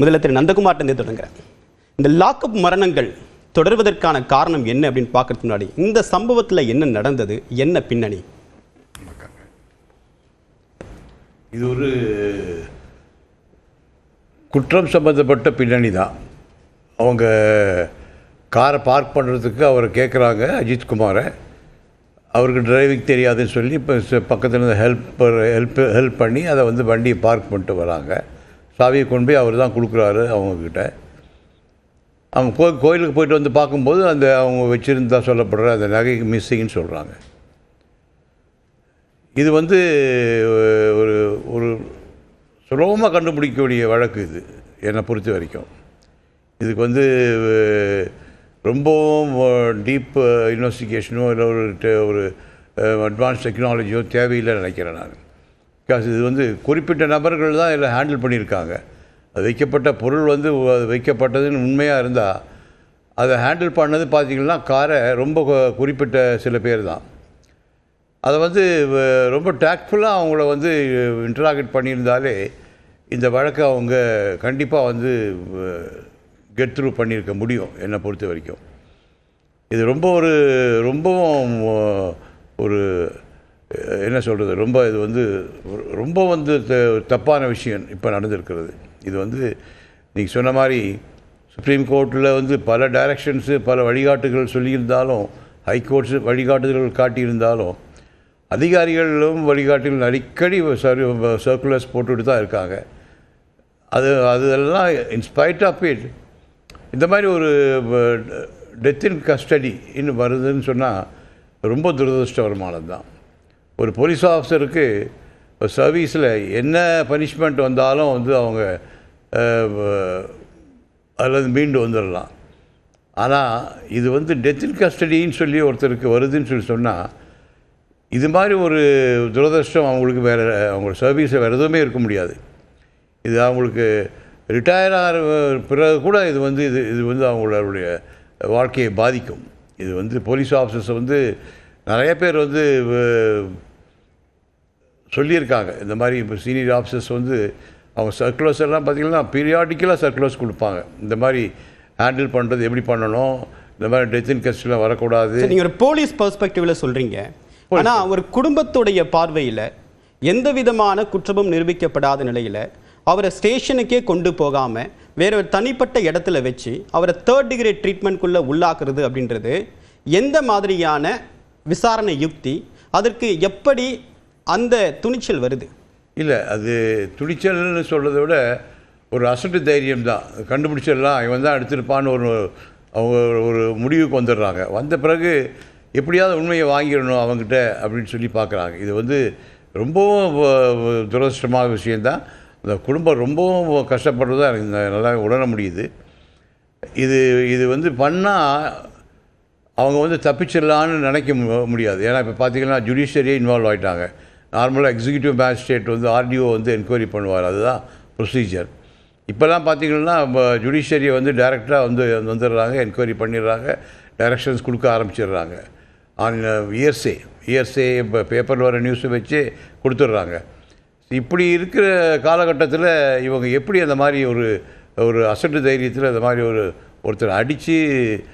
முதல்ல திரு நந்தகுமார்ட்டே தொடங்குறேன். இந்த லாக்அப் மரணங்கள் தொடர்வதற்கான காரணம் என்ன அப்படின்னு பார்க்கறதுக்கு முன்னாடி இந்த சம்பவத்தில் என்ன நடந்தது என்ன பின்னணி? இது ஒரு குற்றம் சம்பந்தப்பட்ட பின்னணி தான். அவங்க காரை பார்க் பண்ணுறதுக்கு அவரை கேட்குறாங்க அஜித் குமாரை. அவருக்கு டிரைவிங் தெரியாதுன்னு சொல்லி இப்போ பக்கத்தில் இருந்து ஹெல்ப் ஹெல்ப் ஹெல்ப் பண்ணி அதை வந்து வண்டியை பார்க் பண்ணிட்டு வராங்க. சாவியை கொண்டு போய் அவர் தான் கொடுக்குறாரு அவங்கக்கிட்ட. அவங்க கோ கோயிலுக்கு போயிட்டு வந்து பார்க்கும்போது அந்த அவங்க வச்சுருந்தா சொல்லப்படுற அந்த நகை மிஸ்ஸிங்னு சொல்கிறாங்க இது வந்து ஒரு ஒரு சுலபமாக கண்டுபிடிக்கக்கூடிய வழக்கு இது என்னை பொறுத்த வரைக்கும். இதுக்கு வந்து ரொம்பவும் டீப் இன்வெஸ்டிகேஷனோ இல்லை ஒரு ஒரு அட்வான்ஸ் டெக்னாலஜியோ தேவையில்லை நினைக்கிறேன் நான். இது வந்து குறிப்பிட்ட நபர்கள் தான் இதில் ஹேண்டில் பண்ணியிருக்காங்க. அது வைக்கப்பட்ட பொருள் வந்து அது வைக்கப்பட்டதுன்னு உண்மையாக இருந்தால் அதை ஹேண்டில் பண்ணது பார்த்திங்கன்னா காரை ரொம்ப குறிப்பிட்ட சில பேர் தான். அதை வந்து வ- ரொம்ப டேக்ட்ஃபுல்லாக அவங்கள வந்து இன்ட்ராகேட் பண்ணியிருந்தாலே இந்த வழக்கை அவங்க கண்டிப்பாக வந்து கெட் த்ரூ பண்ணியிருக்க முடியும் என்னை பொறுத்த வரைக்கும். இது ரொம்ப ஒரு ரொம்பவும் ஒரு என்ன சொல்கிறது ரொம்ப இது வந்து ரொம்ப வந்து த- தப்பான விஷயம் இப்போ நடந்திருக்கிறது. இது வந்து நீங்கள் சொன்ன மாதிரி சுப்ரீம் கோர்ட்டில் வந்து பல டைரக்ஷன்ஸு பல வழிகாட்டுகள் சொல்லியிருந்தாலும் ஹைகோர்ட்ஸு வழிகாட்டுதல்கள் காட்டியிருந்தாலும் அதிகாரிகளும் வழிகாட்டுகள் அடிக்கடி சர்க்குலர்ஸ் போட்டுட்டு தான் இருக்காங்க. அது அதெல்லாம் இன்ஸ்பைட் ஆஃப் இட் இந்த மாதிரி ஒரு டெத் இன் கஸ்டடி இன்னும் வருதுன்னு சொன்னால் ரொம்ப துரதிருஷ்டவரமானது தான். ஒரு போலீஸ் ஆஃபீஸருக்கு சர்வீஸில் என்ன பனிஷ்மெண்ட் வந்தாலும் வந்து அவங்க அல்லது மீண்டு வந்துடலாம் ஆனால் இது வந்து டெத் இன் கஸ்டடின்னு சொல்லி ஒருத்தருக்கு வருதுன்னு சொல்லி சொன்னால் இது மாதிரி ஒரு துரதிருஷ்டம் அவங்களுக்கு வேறு அவங்களோட சர்வீஸில் வேறு எதுவுமே இருக்க முடியாது. இது அவங்களுக்கு ரிட்டையர் ஆகிற பிறகு கூட இது வந்து இது இது வந்து அவங்களுடைய வாழ்க்கையை பாதிக்கும். இது வந்து போலீஸ் ஆஃபீஸர்ஸை வந்து நிறைய பேர் வந்து சொல்லியிருக்காங்க. இந்த மாதிரி இப்போ சீனியர் ஆஃபீஸர்ஸ் வந்து அவங்க சர்க்குலர்ஸ் எல்லாம் பார்த்திங்கன்னா பீரியாடிக்கலாக சர்க்குலர்ஸ் கொடுப்பாங்க. இந்த மாதிரி ஹேண்டில் பண்ணுறது எப்படி பண்ணணும்? இந்த மாதிரி டெத் இன் கஸ்டிலாம் வரக்கூடாது. சரி, நீங்க ஒரு போலீஸ் பெர்ஸ்பெக்டிவ்ல சொல்றீங்க. ஆனா ஒரு குடும்பத்துடைய பார்வையில எந்த விதமான குற்றமும் நிரூபிக்கப்படாத நிலையில அவரை ஸ்டேஷனுக்கே கொண்டு போகாம வேற ஒரு தனிப்பட்ட இடத்துல வச்சு அவரை தேர்ட் டிகிரி ட்ரீட்மெண்ட்குள்ள உள்ளாக்குறது அப்படின்றது எந்த மாதிரியான விசாரணை யுக்தி அதற்கு எப்படி அந்த துணிச்சல் வருது? இல்லை அது துணிச்சல்னு சொல்கிறத விட ஒரு அசட்டு தைரியம் தான் கண்டுபிடிச்சிடலாம். இவன் தான் எடுத்திருப்பான்னு ஒரு அவங்க ஒரு முடிவுக்கு வந்துடுறாங்க. வந்த பிறகு எப்படியாவது உண்மையை வாங்கிடணும் அவங்ககிட்ட அப்படின்னு சொல்லி பார்க்குறாங்க. இது வந்து ரொம்பவும் வ- விஷயந்தான் அந்த குடும்பம் ரொம்பவும் கஷ்டப்படுறதா எனக்கு நல்லா உணர முடியுது. இது இது வந்து பண்ணால் அவங்க வந்து தப்பிச்சிடலான்னு நினைக்க மு- முடியாது. ஏன்னா இப்போ பார்த்தீங்கன்னா ஜுடிஷியரியே இன்வால்வ் ஆகிட்டாங்க நார்மலாக எக்ஸிக்யூட்டிவ் மேஜிஸ்ட்ரேட் வந்து ஆர்டிஓ வந்து என்கொயரி பண்ணுவார். அதுதான் ப்ரொசீஜர் இப்போல்லாம் பார்த்தீங்கன்னா ஜுடிஷியரியை வந்து டைரெக்டாக வந்து வந்துடுறாங்க என்கொயரி பண்ணிடுறாங்க டைரக்ஷன்ஸ் கொடுக்க ஆரம்பிச்சிடுறாங்க. ஆன் இயர்ஸே இயர்ஸே இப்போ பேப்பரில் வர நியூஸை வச்சு கொடுத்துட்றாங்க. இப்படி இருக்கிற காலகட்டத்தில் இவங்க எப்படி அந்த மாதிரி ஒரு ஒரு அசட்டு தைரியத்தில் அந்த மாதிரி ஒரு ஒருத்தர் அடித்து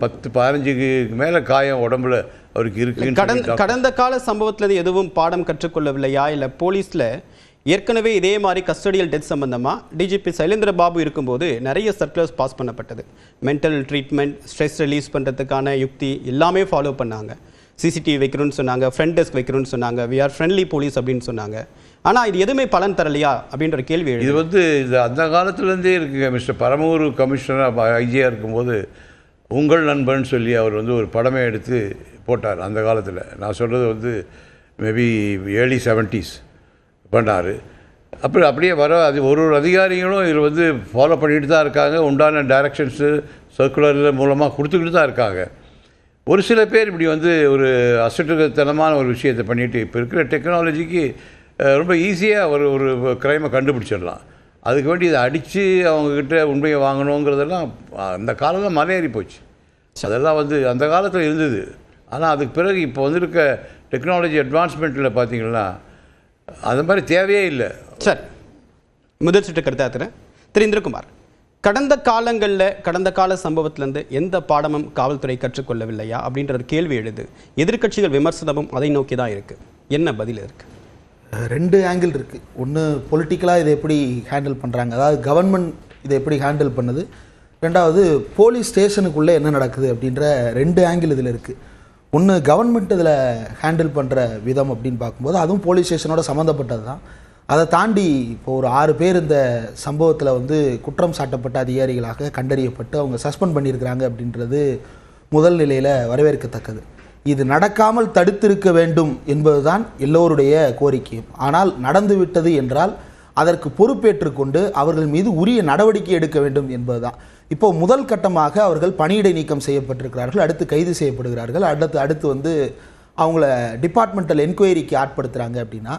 பத்து பதினஞ்சுக்கு மேலே காயம் உடம்புல அவருக்கு இருக்குன்னு கடந்த கடந்த கால சம்பவத்துல எதுவும் பாடம் கற்றுக்கொள்ளவில்லையா? இல்ல போலீஸ்ல ஏற்கனவே இதே மாதிரி கஸ்டடியல் டெத் சம்பந்தமா டிஜிபி சைலேந்திர பாபு இருக்கும்போது நிறைய சர்க்குலர்ஸ் பாஸ் பண்ணப்பட்டது. மென்டல் ட்ரீட்மெண்ட் ஸ்ட்ரெஸ் ரிலீஸ் பண்றதுக்கான யுக்தி எல்லாமே ஃபாலோ பண்ணாங்க. சிசிடிவி வைக்கிறோம்னு சொன்னாங்க ஃப்ரண்ட் டெஸ்க் வைக்கிறோம்னு சொன்னாங்க வி ஆர் ஃப்ரெண்ட்லி போலீஸ் அப்படின்னு சொன்னாங்க. ஆனால் இது எதுவுமே பலன் தரலையா அப்படின்ற கேள்வி இது வந்து இது அந்த காலத்துலேருந்தே இருக்குங்க மிஸ்டர் பரமூர் கமிஷனர் ஐஜியாக இருக்கும்போது உங்கள் நண்பன் சொல்லி அவர் வந்து ஒரு படமே எடுத்து போட்டார் அந்த காலத்தில். நான் சொல்கிறது வந்து மேபி ஏர்லி செவன்ட்டீஸ் பண்ணார். அப்புறம் அப்படியே வர அது ஒரு ஒரு அதிகாரிகளும் இதில் வந்து ஃபாலோ பண்ணிட்டு தான் இருக்காங்க உண்டான டைரக்ஷன்ஸு சர்க்குலர் மூலமாக கொடுத்துக்கிட்டு தான் இருக்காங்க. ஒரு சில பேர் இப்படி வந்து ஒரு அசட்டுத்தனமான ஒரு விஷயத்தை பண்ணிவிட்டு இப்போ இருக்கிற டெக்னாலஜிக்கு ரொம்ப ஈஸியாக ஒரு ஒரு க்ரைமை கண்டுபிடிச்சிடலாம். அதுக்கு வேண்டி இதை அடித்து அவங்கக்கிட்ட உண்மையை வாங்கணுங்கிறதெல்லாம் அந்த காலம்லாம் மலையேறி போச்சு. அதெல்லாம் வந்து அந்த காலத்தில் இருந்தது. ஆனால் அதுக்கு பிறகு இப்போ வந்திருக்க டெக்னாலஜி அட்வான்ஸ்மெண்ட்டில் பார்த்தீங்கன்னா அது மாதிரி தேவையே இல்லை. சார் முதல் சுற்று கருத்தாத்துறேன் திரு இந்திரகுமார். கடந்த காலங்களில் கடந்த கால சம்பவத்திலேருந்து எந்த பாடமும் காவல்துறை கற்றுக்கொள்ளவில்லையா? அப்படின்ற ஒரு கேள்வி எழுது. எதிர்க்கட்சிகள் விமர்சனமும் அதை நோக்கி தான் இருக்குது என்ன பதில் இருக்குது ரெண்டு ஆங்கிள் இருக்குது ஒன்று பொலிட்டிக்கலாக இதை எப்படி ஹேண்டில் பண்ணுறாங்க அதாவது கவர்மெண்ட் இதை எப்படி ஹேண்டில் பண்ணுது? ரெண்டாவது போலீஸ் ஸ்டேஷனுக்குள்ளே என்ன நடக்குது அப்படின்ற ரெண்டு ஆங்கிள் இதில் இருக்குது ஒன்று கவர்மெண்ட் இதில் ஹேண்டில் பண்ணுற விதம் அப்படின்னு பார்க்கும்போது அதுவும் போலீஸ் ஸ்டேஷனோட சம்மந்தப்பட்டது தான். அதை தாண்டி இப்போ ஒரு ஆறு பேர் இந்த சம்பவத்தில் வந்து குற்றம் சாட்டப்பட்ட அதிகாரிகளாக கண்டறியப்பட்டு அவங்க சஸ்பெண்ட் பண்ணியிருக்கிறாங்க அப்படின்றது முதல் நிலையில் வரவேற்கத்தக்கது. இது நடக்காமல் தடுத்திருக்க வேண்டும் என்பதுதான் எல்லோருடைய கோரிக்கையும். ஆனால் நடந்துவிட்டது என்றால் அதற்கு பொறுப்பேற்றுக்கொண்டு அவர்கள் மீது உரிய நடவடிக்கை எடுக்க வேண்டும் என்பதுதான். இப்போ முதல் கட்டமாக அவர்கள் பணியிடை நீக்கம் செய்யப்பட்டிருக்கிறார்கள் அடுத்து கைது செய்யப்படுகிறார்கள் அடுத்து அடுத்து வந்து அவங்கள டிபார்ட்மெண்டல் என்கொயரிக்கு ஆட்படுத்துகிறாங்க அப்படின்னா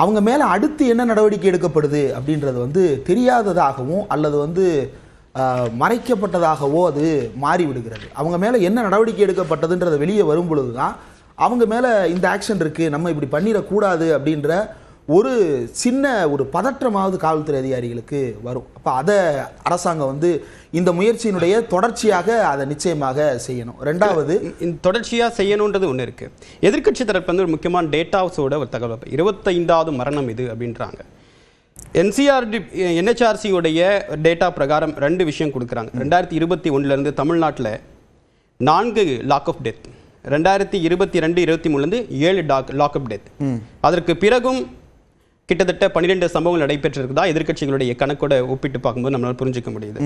அவங்க மேலே அடுத்து என்ன நடவடிக்கை எடுக்கப்படுது அப்படின்றது வந்து தெரியாததாகவும் அல்லது வந்து மறைக்கப்பட்டதாகவோ அது மாறிவிடுகிறது. அவங்க மேலே என்ன நடவடிக்கை எடுக்கப்பட்டதுன்றதை வெளியே வரும் பொழுது தான் அவங்க மேலே இந்த ஆக்ஷன் இருக்குது நம்ம இப்படி பண்ணிடக்கூடாது அப்படின்ற ஒரு சின்ன ஒரு பதற்றமாவது காவல்துறை அதிகாரிகளுக்கு வரும். அப்போ அதை அரசாங்கம் வந்து இந்த முயற்சியினுடைய தொடர்ச்சியாக அதை நிச்சயமாக செய்யணும். ரெண்டாவது இந்த தொடர்ச்சியாக செய்யணுன்றது ஒன்று இருக்கு. எதிர்க்கட்சி தரப்பு வந்து ஒரு முக்கியமான டேட்டாஸோட ஒரு தகவல் இருபத்தைந்தாவது மரணம் இது அப்படின்றாங்க. என்சிஆர்டி என்ஹெச்ஆர்சியோடைய டேட்டா பிரகாரம் ரெண்டு விஷயம் கொடுக்குறாங்க. ரெண்டாயிரத்தி இருபத்தி ஒன்றுலேருந்து தமிழ்நாட்டில் நான்கு லாக் ஆஃப் டெத் ரெண்டாயிரத்தி இருபத்தி ரெண்டு இருபத்தி மூணுலேருந்து ஏழு டாக் லாக் ஆஃப் டெத் அதற்கு பிறகும் கிட்டத்தட்ட பன்னிரெண்டு சம்பவங்கள் நடைபெற்றிருக்குதா? எதிர்க்கட்சிகளுடைய கணக்கோட ஒப்பிட்டு பார்க்கும்போது நம்மளால புரிஞ்சுக்க முடியுது.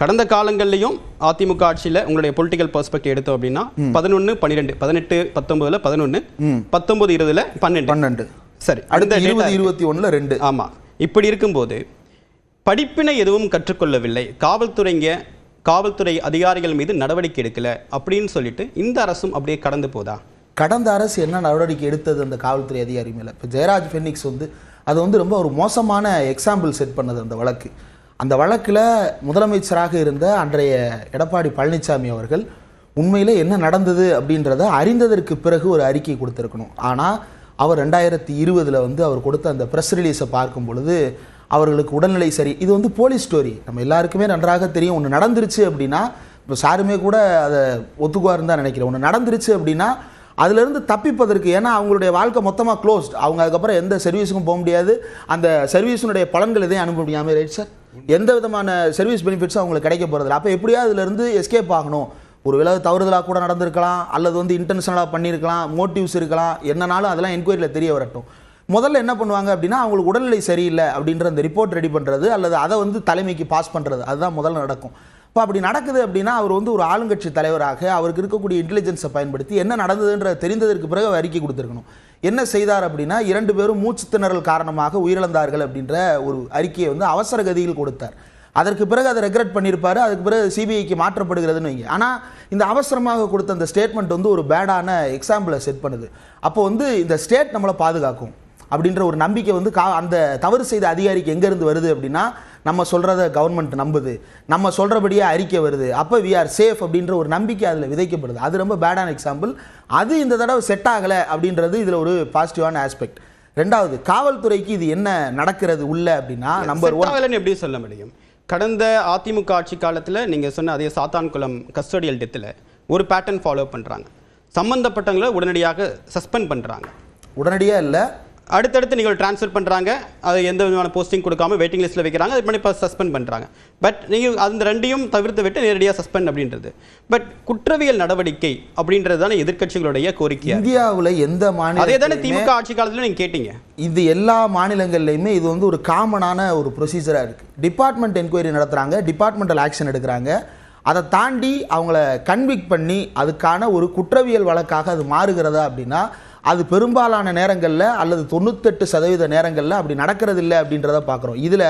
கடந்த காலங்கள்லையும் அதிமுக ஆட்சியில் உங்களுடைய பொலிட்டிக்கல் பெர்ஸ்பெக்டிவ் எடுத்தோம் அப்படின்னா பதினொன்று பன்னிரெண்டு பதினெட்டு பத்தொன்பதுல பதினொன்று பத்தொன்பது இருபதுல பன்னெண்டு. பன்னெண்டு. சரி அடுத்த இருபது. இருபத்தி ஒன்றில் ரெண்டு. ஆமா. இப்படி இருக்கும்போது படிப்பினை எதுவும் கற்றுக்கொள்ளவில்லை. காவல்துறைங்க காவல்துறை அதிகாரிகள் மீது நடவடிக்கை எடுக்கல அப்படின்னு சொல்லிட்டு இந்த அரசும் அப்படியே கடந்து போதா? கடந்த அரசு என்ன நடவடிக்கை எடுத்தது அந்த காவல்துறை அதிகாரி மேலே? இப்போ ஜெயராஜ் ஃபெனிக்ஸ் வந்து அது வந்து ரொம்ப ஒரு மோசமான எக்ஸாம்பிள் செட் பண்ணது அந்த வழக்கு. அந்த வழக்கில் முதலமைச்சராக இருந்த அன்றைய எடப்பாடி பழனிசாமி அவர்கள் உண்மையில் என்ன நடந்தது? அப்படின்றத அறிந்ததற்கு பிறகு ஒரு அறிக்கை கொடுத்துருக்கணும். ஆனால் அவர் ரெண்டாயிரத்தி இருபதில் வந்து அவர் கொடுத்த அந்த ப்ரெஸ் ரிலீஸை பார்க்கும் பொழுது அவர்களுக்கு உடல்நிலை சரி. இது வந்து போலீஸ் ஸ்டோரி நம்ம எல்லாருக்குமே நன்றாக தெரியும். ஒன்று நடந்துருச்சு அப்படின்னா இப்போ சாருமே கூட அதை ஒத்துக்குவாருன்னு தான் நினைக்கிறேன். ஒன்று நடந்துருச்சு அப்படின்னா அதிலிருந்து தப்பிப்பதற்கு ஏன்னா அவங்களுடைய வாழ்க்கை மொத்தமாக க்ளோஸ்ட் அவங்க அதுக்கப்புறம் எந்த சர்வீஸுக்கும் போக முடியாது. அந்த சர்வீஸினுடைய பலன்கள் எதையும் அனுப்ப முடியாமல் ரைட் சார் எந்த விதமான சர்வீஸ் பெனிஃபிட்ஸும் அவங்களுக்கு கிடைக்க போகிறதில்ல அப்போ எப்படியா அதுலேருந்து எஸ்கேப் ஆகணும். ஒரு விலை தவறுதலாக கூட நடந்திருக்கலாம் அல்லது வந்து இன்டென்ஷனலாக பண்ணியிருக்கலாம் மோட்டிவ்ஸ் இருக்கலாம் என்னனாலும் அதெல்லாம் என்கொயரியில் தெரிய வரட்டும். முதல்ல என்ன பண்ணுவாங்க அப்படின்னா அவங்களுக்கு உடல்நிலை சரியில்லை அப்படின்ற அந்த ரிப்போர்ட் ரெடி பண்ணுறது அல்லது அதை வந்து தலைமைக்கு பாஸ் பண்ணுறது அதுதான் முதல்ல நடக்கும். இப்போ அப்படி நடக்குது அப்படின்னா அவர் வந்து ஒரு ஆளுங்கட்சி தலைவராக அவருக்கு இருக்கக்கூடிய இன்டெலிஜென்ஸை பயன்படுத்தி என்ன நடந்ததுன்ற தெரிந்ததற்கு பிறகு அவர் அறிக்கை கொடுத்துருக்கணும். என்ன செய்தார் அப்படின்னா இரண்டு பேரும் மூச்சு திணறல் காரணமாக உயிரிழந்தார்கள் அப்படின்ற ஒரு அறிக்கையை வந்து அவசர கதியில் கொடுத்தார். அதற்கு பிறகு அதை ரெக்ரெட் பண்ணியிருப்பார் அதுக்கு பிறகு சிபிஐக்கு மாற்றப்படுகிறதுன்னு வைங்க. ஆனால் இந்த அவசரமாக கொடுத்த அந்த ஸ்டேட்மெண்ட் வந்து ஒரு பேடான எக்ஸாம்பிளை செட் பண்ணுது. அப்போ வந்து இந்த ஸ்டேட் நம்மளை பாதுகாக்கும். அப்படின்ற ஒரு நம்பிக்கை வந்து கா அந்த தவறு செய்த அதிகாரிக்கு எங்கேருந்து வருது அப்படின்னா நம்ம சொல்கிறத கவர்மெண்ட் நம்புது. நம்ம சொல்கிறபடியே அறிக்கை வருது. அப்போ வி ஆர் சேஃப் அப்படின்ற ஒரு நம்பிக்கை அதில் விதைக்கப்படுது. அது ரொம்ப பேடான எக்ஸாம்பிள் அது இந்த தடவை செட் ஆகலை அப்படின்றது இதில் ஒரு பாசிட்டிவான ஆஸ்பெக்ட் ரெண்டாவது காவல்துறைக்கு இது என்ன நடக்கிறது உள்ள அப்படின்னா நம்பர் ஒன் எப்படி சொல்ல முடியும்? கடந்த அதிமுக ஆட்சி காலத்துல நீங்க சொன்ன அதே சாத்தான்குளம் கஸ்டோடியல் டெத்தில் ஒரு பேட்டர்ன் ஃபாலோ பண்றாங்க. சம்பந்தப்பட்டவங்களை உடனடியாக சஸ்பெண்ட் பண்றாங்க. உடனடியாக இல்லை அடுத்தடுத்து நீங்கள் ட்ரான்ஸ்ஃபர் பண்ணுறாங்க அது எந்த விதமான போஸ்டிங் கொடுக்காம வெயிட்டிங் லிஸ்ட்டில் வைக்கிறாங்க. அது பண்ணி இப்போ சஸ்பெண்ட் பண்ணுறாங்க பட் நீங்கள் அந்த ரெண்டையும் தவிர்த்து விட்டு நேரடியாக சஸ்பெண்ட் அப்படின்றது. பட் குற்றவியல் நடவடிக்கை அப்படின்றது தானே எதிர்க்கட்சிகளுடைய கோரிக்கை இந்தியாவில் எந்த அதே தானே திமுக ஆட்சி காலத்தில் நீங்கள் கேட்டீங்க. இது எல்லா மாநிலங்கள்லையுமே இது வந்து ஒரு காமனான ஒரு ப்ரொசீஜராக இருக்குது டிபார்ட்மெண்ட் என்கொயரி நடத்துகிறாங்க டிபார்ட்மெண்டல் ஆக்ஷன் எடுக்கிறாங்க. அதை தாண்டி அவங்கள கன்விக்ட் பண்ணி அதுக்கான ஒரு குற்றவியல் வழக்காக அது மாறுகிறதா அப்படின்னா அது பெரும்பாலான நேரங்களில் அல்லது தொண்ணூத்தெட்டு சதவீத நேரங்களில் அப்படி நடக்கிறது இல்லை அப்படின்றத பார்க்குறோம். இதில்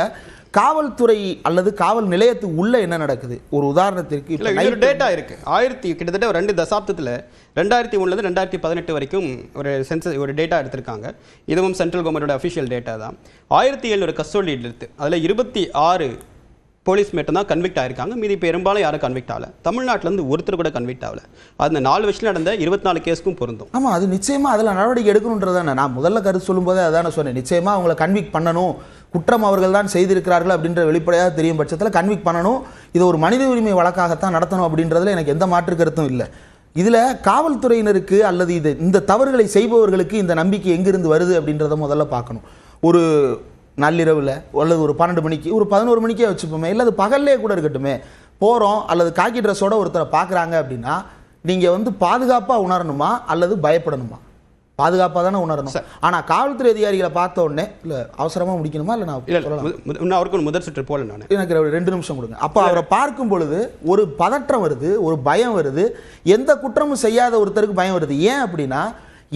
காவல்துறை அல்லது காவல் நிலையத்துக்கு உள்ள என்ன நடக்குது? ஒரு உதாரணத்திற்கு இல்லை டேட்டா இருக்கு. ஆயிரத்தி கிட்டத்தட்ட ஒரு ரெண்டு தசாப்தத்தில் ரெண்டாயிரத்தி ஒன்றுலேருந்து ரெண்டாயிரத்தி பதினெட்டு வரைக்கும் ஒரு சென்சஸ் ஒரு டேட்டா எடுத்திருக்காங்க. இதுவும் சென்ட்ரல் கவர்மெண்டோட அஃபிஷியல் டேட்டா தான். ஆயிரத்தி எழுநூறு கஸ்டோடி எடுத்து அதில் இருபத்தி ஆறு போலீஸ் மட்டும் தான் கன்விக்ட் ஆயிருக்காங்க. மீதி பெரும்பாலும் யாரும் கன்விக்ட் ஆகல. தமிழ்நாட்டிலேருந்து ஒருத்தர் கூட கன்விக்ட் ஆகல. அந்த நாலு வருஷத்தில் நடந்த இருபத்தி நாலு கேஸ்க்கும் பொருந்தும். ஆமாம் அது நிச்சயமாக அதில் நடவடிக்கை எடுக்கணுன்றதானே நான் முதல்ல கருத்து சொல்லும்போதே அதானே சொன்னேன். நிச்சயமாக அவங்கள கன்விக்ட் பண்ணணும். குற்றம் அவர்கள் தான் செய்திருக்கிறார்கள் அப்படின்ற வெளிப்படையாக தெரியும் பட்சத்தில் கன்விக் பண்ணணும். இது ஒரு மனித உரிமை வழக்காகத்தான் நடத்தணும் அப்படின்றதுல எனக்கு எந்த மாற்று கருத்தும் இல்லை. இதில் காவல்துறையினருக்கு அல்லது இது இந்த தவறுகளை செய்பவர்களுக்கு இந்த நம்பிக்கை எங்கிருந்து வருது அப்படின்றத முதல்ல பார்க்கணும். ஒரு நள்ளிரவில் அல்லது ஒரு பன்னெண்டு மணிக்கு ஒரு பதினோரு மணிக்கே வச்சுப்போமே. இல்லை அது பகல்லே கூட இருக்கட்டுமே. போகிறோம் அல்லது காக்கி ட்ரெஸ்ஸோட ஒருத்தரை பார்க்குறாங்க அப்படின்னா நீங்கள் வந்து பாதுகாப்பாக உணரணுமா அல்லது பயப்படணுமா? பாதுகாப்பாக தானே உணரணும். ஆனால் காவல்துறை அதிகாரிகளை பார்த்த உடனே இல்லை அவசரமாக முடிக்கணுமா? இல்லை நான் இல்ல அவருக்கு முதல் சுற்று போல நான். எனக்கு ரெண்டு நிமிஷம் கொடுங்க. அப்போ அவரை பார்க்கும் பொழுது ஒரு பதற்றம் வருது ஒரு பயம் வருது. எந்த குற்றமும் செய்யாத ஒருத்தருக்கு பயம் வருது. ஏன் அப்படின்னா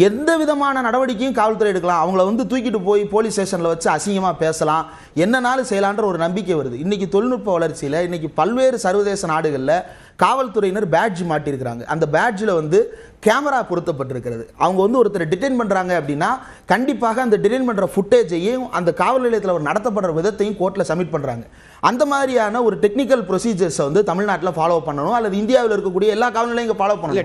எந்த விதமான நடவடிக்கையும் காவல்துறை எடுக்கலாம். அவங்கள வந்து தூக்கிட்டு போய் போலீஸ் ஸ்டேஷனில் வச்சு அசிங்கமாக பேசலாம். என்னனாலும் செய்யலான்ற ஒரு நம்பிக்கை வருது. இன்றைக்கி தொழில்நுட்ப வளர்ச்சியில் இன்னைக்கு பல்வேறு சர்வதேச நாடுகளில் காவல்துறையினர் பேட்ஜ் மாட்டியிருக்கிறாங்க. அந்த பேட்ஜில் வந்து கேமரா பொருத்தப்பட்டிருக்கிறது. அவங்க வந்து ஒருத்தர் டிடெயின் பண்ணுறாங்க அப்படின்னா கண்டிப்பாக அந்த டிடெயின் பண்ணுற ஃபுட்டேஜையும் அந்த காவல் நிலையத்தில் அவர் நடத்தப்படுற விதத்தையும் கோர்ட்டில் சப்மிட் பண்ணுறாங்க அந்த மாதிரியான ஒரு டெக்னிக்கல் ப்ரொசீஜர்ஸை வந்து தமிழ்நாட்டில் ஃபாலோ பண்ணணும். அல்லது இந்தியாவில் இருக்கக்கூடிய எல்லா காவல் நிலையம் ஃபாலோ பண்ணணும்.